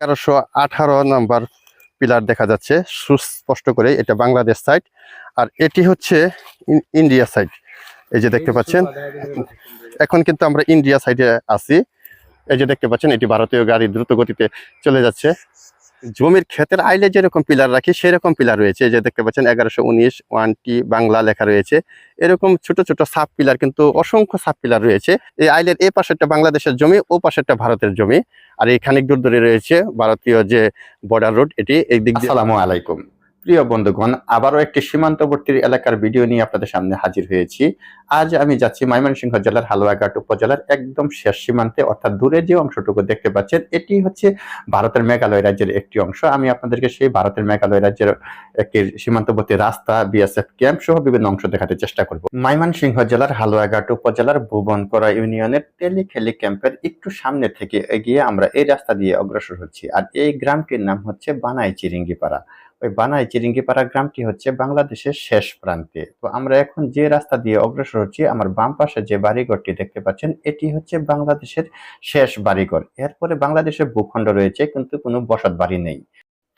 এগারোশো আঠারো number pillar দেখা যাচ্ছে সুস্পষ্ট করে এটা বাংলাদেশ সাইড আর এটি হচ্ছে ইন- ইন্ডিয়া সাইড এই যে দেখতে পাচ্ছেন এখন কিন্তু আমরা ইন্ডিয়া সাইডে আছি। এই যে দেখতে পাচ্ছেন এটি ভারতীয় গাড়ি দ্রুত গতিতে চলে যাচ্ছে। জমির ক্ষেতের আইলে যেরকম পিলার রাখি সেরকম পিলার রয়েছে। যে দেখতে পাচ্ছেন এগারোশো উনিশ ওয়ানটি বাংলা লেখা রয়েছে। এরকম ছোট ছোট সাব পিলার কিন্তু অসংখ্য সাব পিলার রয়েছে। এই আইলের এ পাশেরটা বাংলাদেশের জমি ও পাশেরটা ভারতের জমি। আর এখানে খানিক দূর দূরে রয়েছে ভারতীয় যে বর্ডার রোড এটি এই দিক দিয়ে আসসালামু আলাইকুম। প্রিয় বন্ধুগণ, আবারও একটি সীমান্তবর্তী এলাকার ভিডিও নিয়ে আপনাদের সামনে হাজির হয়েছি। আজ আমি যাচ্ছি ময়মনসিংহ জেলার হালুয়াঘাট উপজেলার একদম শেষ সীমান্তে, অর্থাৎ দূরে যে অংশটুকু দেখতে পাচ্ছেন, এটি হচ্ছে ভারতের মেঘালয় রাজ্যের একটি অংশ। আমি আপনাদেরকে সেই ভারতের মেঘালয় রাজ্যের একটি সীমান্তবর্তী রাস্তা, বিএসএফ ক্যাম্প সহ বিভিন্ন অংশ দেখাতে চেষ্টা করব। ময়মনসিংহ জেলার হালুয়াঘাট উপজেলার ভুবনকরা ইউনিয়নের টেলিখেলি ক্যাম্পের একটু সামনে থেকে এগিয়ে আমরা এই রাস্তা দিয়ে অগ্রসর হচ্ছি। আর এই গ্রামটির নাম হচ্ছে বানাই চিরিঙ্গিপাড়া ওই বানাই চিরিঙ্গিপাড়া গ্রামটি হচ্ছে বাংলাদেশের শেষ প্রান্তে। তো আমরা এখন যে রাস্তা দিয়ে অগ্রসর হচ্ছি, আমার বাম পাশে যে বাড়িঘরটি দেখতে পাচ্ছেন, এটি হচ্ছে বাংলাদেশের শেষ বাড়িঘর। এরপরে বাংলাদেশের ভূখণ্ড রয়েছে, কিন্তু কোনো বসত বাড়ি নেই।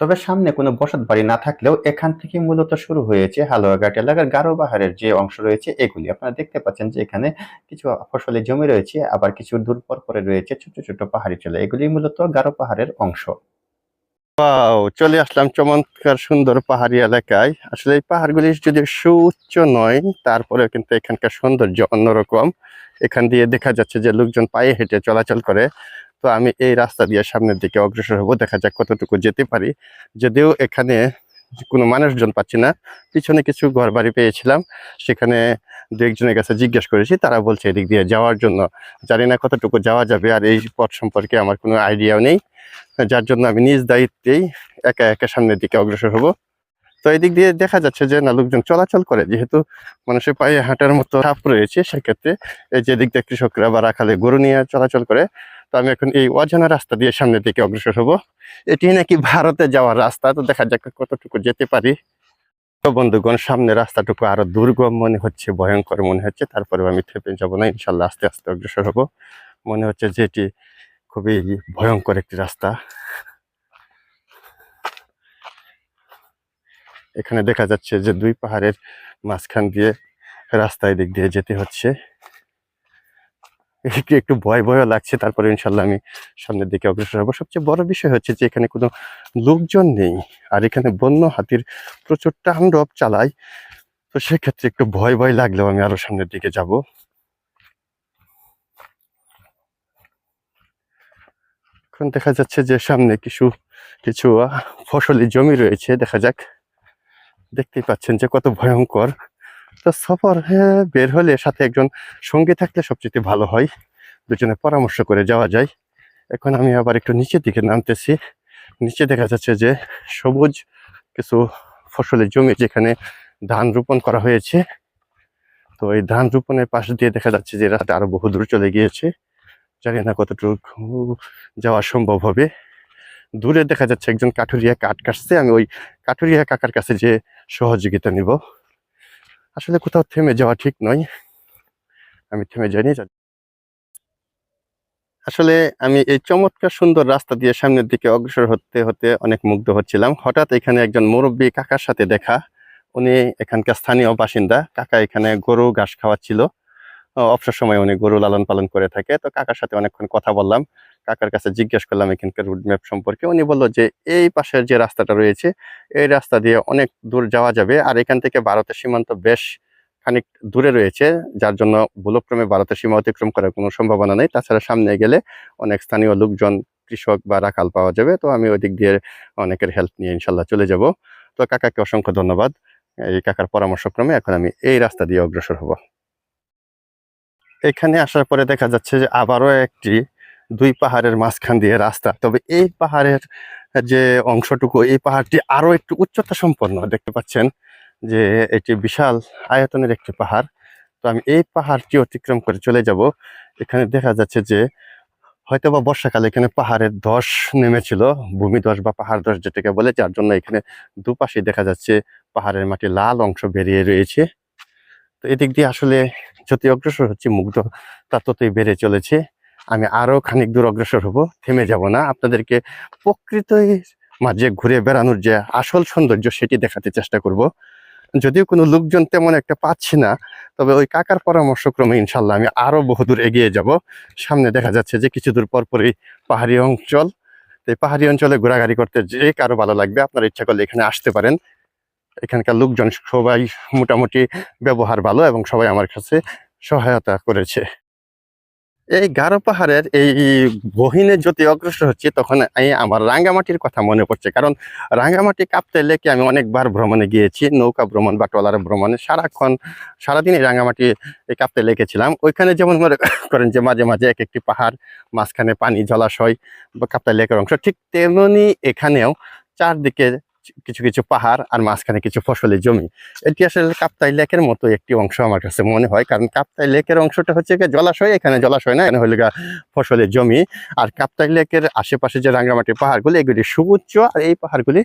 তবে সামনে কোনো বসত বাড়ি না থাকলেও এখান থেকে মূলত শুরু হয়েছে হালুয়াঘাট এলাকার গারো পাহাড়ের যে অংশ রয়েছে, এগুলি। আপনারা দেখতে পাচ্ছেন যে এখানে কিছু ফসলি জমি রয়েছে, আবার কিছু দূর পর পরে রয়েছে ছোট ছোট পাহাড়ি চলে। এগুলি মূলত গারো পাহাড়ের অংশ। চলে আসলাম চমৎকার সুন্দর পাহাড়ি এলাকায়। আসলে এই পাহাড়গুলি যদি সুউচ্চ নয় তারপরে কিন্তু এখানকার সৌন্দর্য অন্যরকম। এখান দিয়ে দেখা যাচ্ছে যে লোকজন পায়ে হেঁটে চলাচল করে। তো আমি এই রাস্তা দিয়ে সামনের দিকে অগ্রসর হব, দেখা যাক কতটুকু যেতে পারি। যদিও এখানে কোনো মানুষজন পাচ্ছি না, পিছনে কিছু ঘর বাড়ি পেয়েছিলাম। সেখানে দু একজনের কাছে জিজ্ঞেস করেছি, তারা বলছে এদিক দিয়ে যাওয়ার জন্য। জানি না কতটুকু যাওয়া যাবে, আর এই পথ সম্পর্কে আমার কোনো আইডিয়াও নেই। যার জন্য আমি নিজ দায়িত্বেই একা একা সামনের দিকে অগ্রসর হব। তো এই দিক দিয়ে দেখা যাচ্ছে যে না, লোকজন চলাচল করে। যেহেতু মানুষের পায়ে হাঁটার মতো চাপ রয়েছে, সেক্ষেত্রে এই যে দিক দিয়ে কৃষকরা বা রাখালে গরু নিয়ে চলাচল করে, তো আমি এখন এই অজানা রাস্তা দিয়ে সামনের দিকে অগ্রসর হব। এটি নাকি ভারতে যাওয়ার রাস্তা? তো দেখা যাক কতটুকু যেতে পারি। তো বন্ধুগণ সামনে রাস্তাটুকু আরও দুর্গম মনে হচ্ছে, ভয়ঙ্কর মনে হচ্ছে। তারপরেও আমি থেপে যাব না, ইনশাল্লাহ আস্তে আস্তে অগ্রসর হব। মনে হচ্ছে যে এটি খুবই ভয়ঙ্কর একটি রাস্তা। এখানে দেখা যাচ্ছে যে দুই পাহাড়ের মাঝখান দিয়ে রাস্তায় দিক দিয়ে যেতে হচ্ছে। একটু একটু ভয় ভয়ও লাগছে, তারপরে ইনশাল্লাহ আমি সামনের দিকে অগ্রসর হব। সবচেয়ে বড় বিষয় হচ্ছে যে এখানে কোনো লোকজন নেই, আর এখানে বন্য হাতির প্রচুর তাণ্ডব চালায়। তো সেক্ষেত্রে একটু ভয় ভয় লাগলেও আমি আরও সামনের দিকে যাব। এখন দেখা যাচ্ছে যে সামনে কিছু কিছু ফসলি জমি রয়েছে দেখা যাক। দেখতেই পাচ্ছেন যে কত ভয়ঙ্কর। তো সফর হ্যাঁ, বের হলে সাথে একজন সঙ্গী থাকলে সবচেয়ে ভালো হয়। দুজনে পরামর্শ করে যাওয়া যায়। এখন আমি আবার একটু নিচের দিকে নামতেছি। নিচে দেখা যাচ্ছে যে সবুজ কিছু ফসলের জমি যেখানে ধান রোপণ করা হয়েছে। তো এই ধান রোপণের পাশ দিয়ে দেখা যাচ্ছে যে রাস্তা আরও বহু দূর চলে গিয়েছে। জানি না কতটুকু যাওয়া সম্ভব হবে। দূরে দেখা যাচ্ছে একজন কাঠুরিয়া কাঠ কাটছে। আমি ওই কাঠুরিয়া কাকার কাছে যে সহযোগিতা নিব। আসলে কোথাও থেমে যাওয়া ঠিক নয়। আমি থেমে যাইনি। আসলে আমি এই চমৎকার সুন্দর রাস্তা দিয়ে সামনের দিকে অগ্রসর হতে হতে অনেক মুগ্ধ হচ্ছিলাম। হঠাৎ এখানে একজন মুরব্বী কাকার সাথে দেখা। উনি এখানকার স্থানীয় বাসিন্দা। কাকা এখানে গরু, ঘাস খাওয়াচ্ছিল। অবসর সময় উনি গরু লালন পালন করে থাকে। তো কাকার সাথে অনেকক্ষণ কথা বললাম। কাকার কাছে জিজ্ঞেস করলাম এখানকার রুট ম্যাপ সম্পর্কে। উনি বলল যে, এই পাশের যে রাস্তাটা রয়েছে, এই রাস্তা দিয়ে অনেক দূর যাওয়া যাবে। আর এখান থেকে ভারতের সীমান্ত বেশ খানিক দূরে রয়েছে, যার জন্য ভুলক্রমে ভারতের সীমা অতিক্রম করার কোনো সম্ভাবনা নেই। তাছাড়া সামনে গেলে অনেক স্থানীয় লোকজন, কৃষক বা রাখাল পাওয়া যাবে। তো আমি ওই দিক দিয়ে অনেকের হেল্প নিয়ে ইনশাল্লাহ চলে যাব। তো কাকাকে অসংখ্য ধন্যবাদ। এই কাকার পরামর্শক্রমে এখন আমি এই রাস্তা দিয়ে অগ্রসর হব। এখানে আসার পরে দেখা যাচ্ছে যে আবারও একটি দুই পাহাড়ের মাঝখান দিয়ে রাস্তা। তবে এই পাহাড়ের যে অংশটুকু, এই পাহাড়টি আরও একটু উচ্চতা সম্পন্ন দেখতে পাচ্ছেন যে এটি বিশাল আয়তনের একটি পাহাড়। তো আমি এই পাহাড়টি অতিক্রম করে চলে যাব। এখানে দেখা যাচ্ছে যে হয়তো বা বর্ষাকালে এখানে পাহাড়ের ধস নেমেছিল, ভূমি ধস বা পাহাড় ধস যেটাকে বলে, যার জন্য এখানে দুপাশে দেখা যাচ্ছে পাহাড়ের মাটি লাল অংশ বেরিয়ে রয়েছে। তো এদিক দিয়ে আসলে যত অগ্রসর হচ্ছে, মুগ্ধ তা ততই বেড়ে চলেছে। আমি আরও খানিক দূর অগ্রসর হব, থেমে যাব না। আপনাদেরকে প্রকৃতই মাঝে ঘুরে বেড়ানোর যে আসল সৌন্দর্য সেটি দেখাতে চেষ্টা করব। যদিও কোনো লোকজন তেমন একটা পাচ্ছি না, তবে ওই কাকার পরামর্শক্রমে ইনশাল্লাহ আমি আরও বহুদূর এগিয়ে যাব। সামনে দেখা যাচ্ছে যে কিছু দূর পর পরই পাহাড়ি অঞ্চল। তো এই পাহাড়ি অঞ্চলে ঘোরাঘুরি করতে যে কারও ভালো লাগবে, আপনারা ইচ্ছা করলে এখানে আসতে পারেন। এখানকার লোকজন সবাই মোটামুটি ব্যবহার ভালো এবং সবাই আমার কাছে সহায়তা করেছে। এই গারো পাহাড়ের এই গহিনে যদি অগ্রসর হচ্ছে, তখন এই আমার রাঙ্গামাটির কথা মনে পড়ছে। কারণ রাঙ্গামাটি কাপ্তে লেকে আমি অনেকবার ভ্রমণে গিয়েছি, নৌকা ভ্রমণ বা ট্রলার ভ্রমণে। সারাক্ষণ, সারাদিনই রাঙ্গামাটি কাপ্তে লেকে ছিলাম ওইখানে যেমন মনে করেন যে মাঝে মাঝে এক একটি পাহাড়, মাঝখানে পানি, জলাশয় বা কাপ্তা লেকের অংশ, ঠিক তেমনি এখানেও চারদিকে কিছু কিছু পাহাড় আর মাঝখানে কিছু ফসলের জমি। এটি আসলে কাপ্তাই লেকের মতো একটি অংশ আমার কাছে মনে হয়, কারণ কাপ্তাই লেকের অংশটা হচ্ছে গিয়ে জলাশয়, এখানে জলাশয় না, এখানে হলে ফসলের জমি। আর কাপ্তাই লেকের আশেপাশে যে রাঙ্গামাটির পাহাড়গুলি, এগুলি সুউচ্চ আর এই পাহাড়গুলি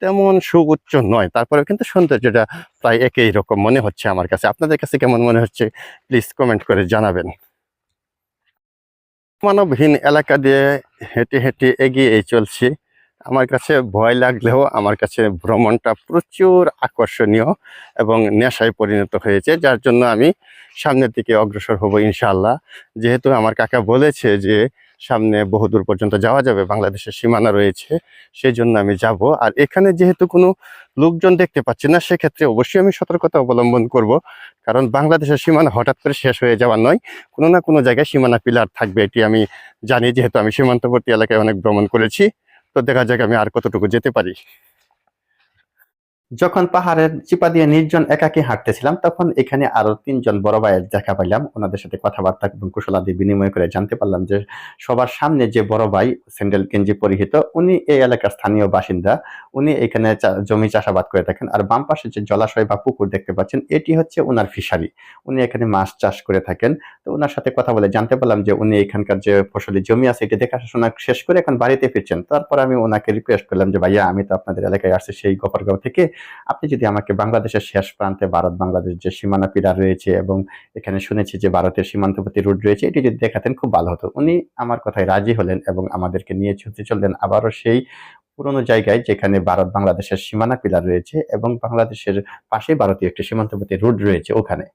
তেমন সুউচ্চ নয়। তারপরেও কিন্তু সৌন্দর্যটা প্রায় একই রকম মনে হচ্ছে আমার কাছে। আপনাদের কাছে কেমন মনে হচ্ছে? প্লিজ কমেন্ট করে জানাবেন। মানবহীন এলাকা দিয়ে হেঁটে হেঁটে এগিয়ে চলছি। আমার কাছে ভয় লাগলেও আমার কাছে ভ্রমণটা প্রচুর আকর্ষণীয় এবং নেশায় পরিণত হয়েছে, যার জন্য আমি সামনের দিকে অগ্রসর হব ইনশাল্লাহ যেহেতু আমার কাকা বলেছে যে সামনে বহুদূর পর্যন্ত যাওয়া যাবে, বাংলাদেশের সীমানা রয়েছে সেই জন্য আমি যাব। আর এখানে যেহেতু কোনো লোকজন দেখতে পাচ্ছি না, সেক্ষেত্রে অবশ্যই আমি সতর্কতা অবলম্বন করব, কারণ বাংলাদেশের সীমানা হঠাৎ করে শেষ হয়ে যাওয়ার নয়। কোনো না কোনো জায়গায় সীমানা পিলার থাকবে, এটি আমি জানি, যেহেতু আমি সীমান্তবর্তী এলাকায় অনেক ভ্রমণ করেছি। তো দেখা যাক আমি আর কতটুকু যেতে পারি। যখন পাহাড়ের চিপা দিয়ে নির্জন একাকী হাঁটতেছিলাম, তখন এখানে আরও তিনজন বড় ভাইয়ের দেখা পাইলাম। ওনাদের সাথে কথাবার্তা এবং কুশলাদি বিনিময় করে জানতে পারলাম যে সবার সামনে যে বড় ভাই স্যান্ডেল গেঞ্জি পরিহিত, উনি এই এলাকার স্থানীয় বাসিন্দা। উনি এখানে জমি চাষাবাদ করে থাকেন আর বাম পাশে যে জলাশয় বা পুকুর দেখতে পাচ্ছেন, এটি হচ্ছে ওনার ফিশারি। উনি এখানে মাছ চাষ করে থাকেন। তো ওনার সাথে কথা বলে জানতে পারলাম যে উনি এখানকার যে ফসলি জমি আছে, এটি দেখাশোনা শেষ করে এখন বাড়িতে ফিরছেন। তারপর আমি ওনাকে রিকোয়েস্ট করলাম যে, ভাইয়া, আমি তো আপনাদের এলাকায় আসছি সেই গফরগাঁও থেকে। আপনি যদি আমাকে বাংলাদেশের শেষ প্রান্তে ভারত, বাংলাদেশ যে সীমানা পিলার রয়েছে এবং এখানে শুনেছি যে ভারতের সীমান্তবর্তী রুট রয়েছে, এটি যদি দেখাতেন খুব ভালো হতো। উনি আমার কথায় রাজি হলেন এবং আমাদেরকে নিয়ে ছুটে চললেন আবারও সেই পুরনো জায়গায় যেখানে ভারত, বাংলাদেশের সীমানা পিলার রয়েছে এবং বাংলাদেশের পাশেই ভারতীয় একটি সীমান্তবর্তী রুট রয়েছে ওখানে।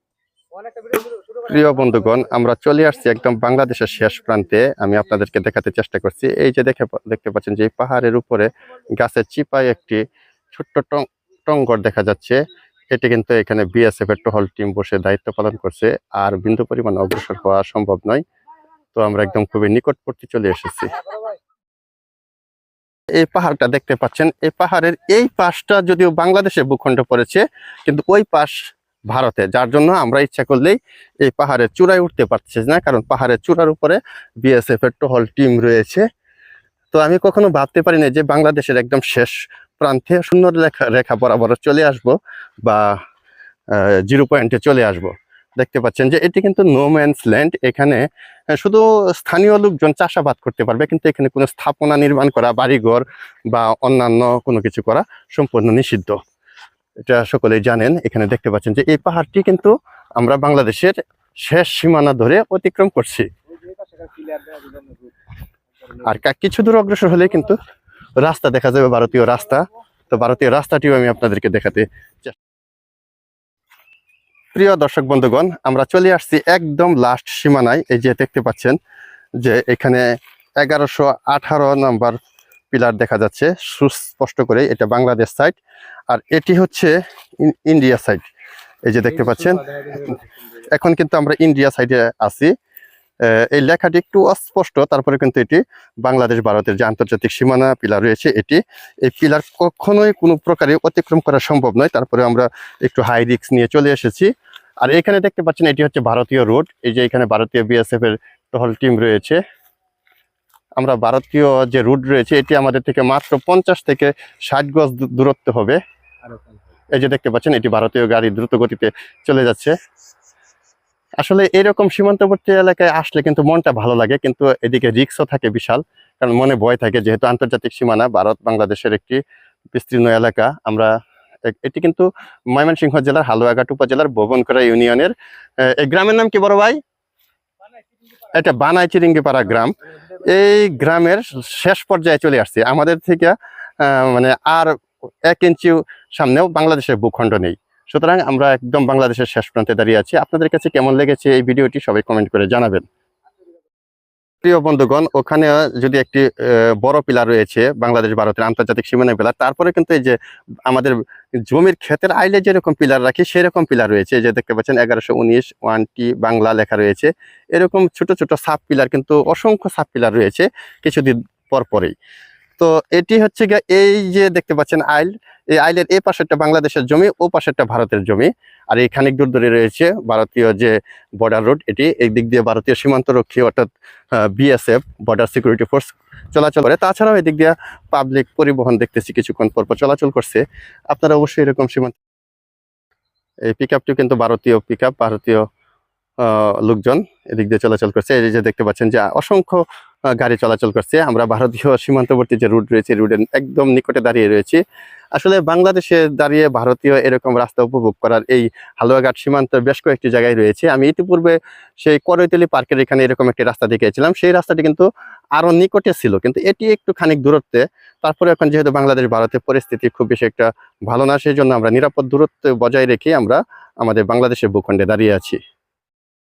প্রিয় বন্ধুগণ, আমরা চলে আসছি একদম বাংলাদেশের শেষ প্রান্তে। আমি আপনাদেরকে দেখাতে চেষ্টা করছি। এই যে দেখে দেখতে পাচ্ছেন যে পাহাড়ের উপরে গাছের চিপায় একটি ছোট্ট টং- টঙ্গর দেখা যাচ্ছে। এটি কিন্তু এখানে বিএসএফ এর টহল টিম বসে দায়িত্ব পালন করছে। আর বিন্দু পরিমাণ অগ্রসর হওয়া সম্ভব নয়। তো আমরা একদম খুবই নিকটবর্তী চলে এসেছি। এই পাহাড়টা দেখতে পাচ্ছেন। এই পাহাড়ের এই পাশটা যদিও বাংলাদেশে ভূখণ্ড পড়েছে, কিন্তু ওই পাশ ভারতে, যার জন্য আমরা ইচ্ছা করলেই এই পাহাড়ের চূড়ায় উঠতে পারছি না, কারণ পাহাড়ের চূড়ার উপরে বিএসএফ এর টহল টিম রয়েছে। তো আমি কখনো ভাবতে পারি না যে বাংলাদেশের একদম শেষ প্রান্তে শূন্য রেখা রেখা বরাবর চলে আসব বা জিরো পয়েন্টে চলে আসব। দেখতে পাচ্ছেন যে এটি কিন্তু নো ম্যানস ল্যান্ড এখানে শুধু স্থানীয় লোকজন চাষাবাদ করতে পারবে, কিন্তু এখানে কোনো স্থাপনা নির্মাণ করা, বাড়িঘর বা অন্যান্য কোনো কিছু করা সম্পূর্ণ নিষিদ্ধ। এটা সকলেই জানেন, এখানে দেখতে পাচ্ছেন যে এই পাহাড়টি কিন্তু আমরা বাংলাদেশের শেষ সীমানা ধরে অতিক্রম করছি। আর কিছু দূর অগ্রসর হলে কিন্তু রাস্তা দেখা যাবে ভারতীয় রাস্তা। তো ভারতীয় রাস্তাটিও আমি আপনাদেরকে দেখাতে প্রিয় দর্শক বন্ধুগণ আমরা চলে আসছি একদম লাস্ট সীমানায়। এই যে দেখতে পাচ্ছেন যে এখানে এগারোশো আঠারো নম্বর পিলার দেখা যাচ্ছে সুস্পষ্ট করে এটা বাংলাদেশ সাইড আর এটি হচ্ছে ইন্ডিয়া সাইড এই যে দেখতে পাচ্ছেন এখন কিন্তু আমরা ইন্ডিয়া সাইডে আছি। এই লেখাটি একটু অস্পষ্ট তারপরে কিন্তু এটি বাংলাদেশ ভারতের যে আন্তর্জাতিক সীমানা পিলার রয়েছে এটি এই পিলার কখনোই কোনো প্রকারে অতিক্রম করা সম্ভব নয়। তারপরে আমরা একটু হাই রিক্স নিয়ে চলে এসেছি। আর এখানে দেখতে পাচ্ছেন এটি হচ্ছে ভারতীয় রোড এই যে এখানে ভারতীয় বিএসএফ এর টহল টিম রয়েছে। আমরা ভারতীয় যে রুট রয়েছে এটি আমাদের থেকে মাত্র পঞ্চাশ থেকে ষাট গজ দূরত্ব হবে। এই যে দেখতে পাচ্ছেন এটি ভারতীয় গাড়ি দ্রুত গতিতে চলে যাচ্ছে। আসলে এরকম সীমান্তবর্তী এলাকায় আসলে কিন্তু মনটা ভালো লাগে, কিন্তু এদিকে রিক্সও থাকে বিশাল, কারণ মনে ভয় থাকে যেহেতু আন্তর্জাতিক সীমানা, ভারত বাংলাদেশের একটি বিস্তীর্ণ এলাকা। আমরা এটি কিন্তু ময়মনসিংহ জেলার, হালুয়াঘাট উপজেলার ভবনকরা ইউনিয়নের। এই গ্রামের নাম কি বড় ভাই? এটা বানাই চিরিঙ্গিপাড়া গ্রাম। এই গ্রামের শেষ পর্যায়ে চলে আসছে। আমাদের থেকে মানে আর এক ইঞ্চি সামনেও বাংলাদেশের ভূখণ্ড নেই। সুতরাং আমরা একদম বাংলাদেশের শেষ প্রান্তে দাঁড়িয়ে আছি। আপনাদের কাছে কেমন লেগেছে এই ভিডিওটি সবাই কমেন্ট করে জানাবেন। প্রিয় বন্ধুগণ, ওখানে যদি একটি বড় পিলার রয়েছে, বাংলাদেশ ভারতের আন্তর্জাতিক সীমানা পিলার তারপরে কিন্তু এই যে আমাদের জমির ক্ষেতের আইলে যেরকম পিলার রাখি, সেরকম পিলার রয়েছে। যে দেখতে পাচ্ছেন, এগারোশো উনিশ ওয়ানটি বাংলা লেখা রয়েছে। এরকম ছোট ছোট সাব পিলার কিন্তু অসংখ্য সাব পিলার রয়েছে কিছুদিন পর পরেই। তো এটি হচ্ছে গিয়ে এই যে দেখতে পাচ্ছেন আইল, এই আইলের এই পাশেরটা বাংলাদেশের জমি, ও পাশেরটা ভারতের জমি। আর এই খানিক দূর দূরে রয়েছে ভারতীয় যে বর্ডার রোড এটি এই দিক দিয়ে ভারতীয় সীমান্তরক্ষী অর্থাৎ বিএসএফ বর্ডার সিকিউরিটি ফোর্স চলাচল করে। তাছাড়াও এদিক দিয়ে পাবলিক পরিবহন দেখতেছি কিছুক্ষণ পর পর চলাচল করছে। আপনারা অবশ্যই এরকম সীমান্ত এই পিক আপটি কিন্তু ভারতীয় পিক ভারতীয় লোকজন এদিক দিয়ে চলাচল করছে। এই যে দেখতে পাচ্ছেন যে অসংখ্য গাড়ি চলাচল করছে। আমরা ভারতীয় সীমান্তবর্তী যে রুট রয়েছে রুটের একদম নিকটে দাঁড়িয়ে রয়েছি। আসলে বাংলাদেশে দাঁড়িয়ে ভারতীয় এরকম রাস্তা উপভোগ করার এই হালুয়াঘাট সীমান্ত বেশ কয়েকটি জায়গায় রয়েছে। আমি ইতিপূর্বে সেই করৈতলি পার্কের এখানে এরকম একটি রাস্তা দেখেছিলাম সেই রাস্তাটি কিন্তু আরও নিকটে ছিল, কিন্তু এটি একটু খানিক দূরত্বে। তারপরে এখন যেহেতু বাংলাদেশ ভারতের পরিস্থিতি খুব বেশি একটা ভালো না, সেই জন্য আমরা নিরাপদ দূরত্ব বজায় রেখে আমরা আমাদের বাংলাদেশের ভূখণ্ডে দাঁড়িয়ে আছি।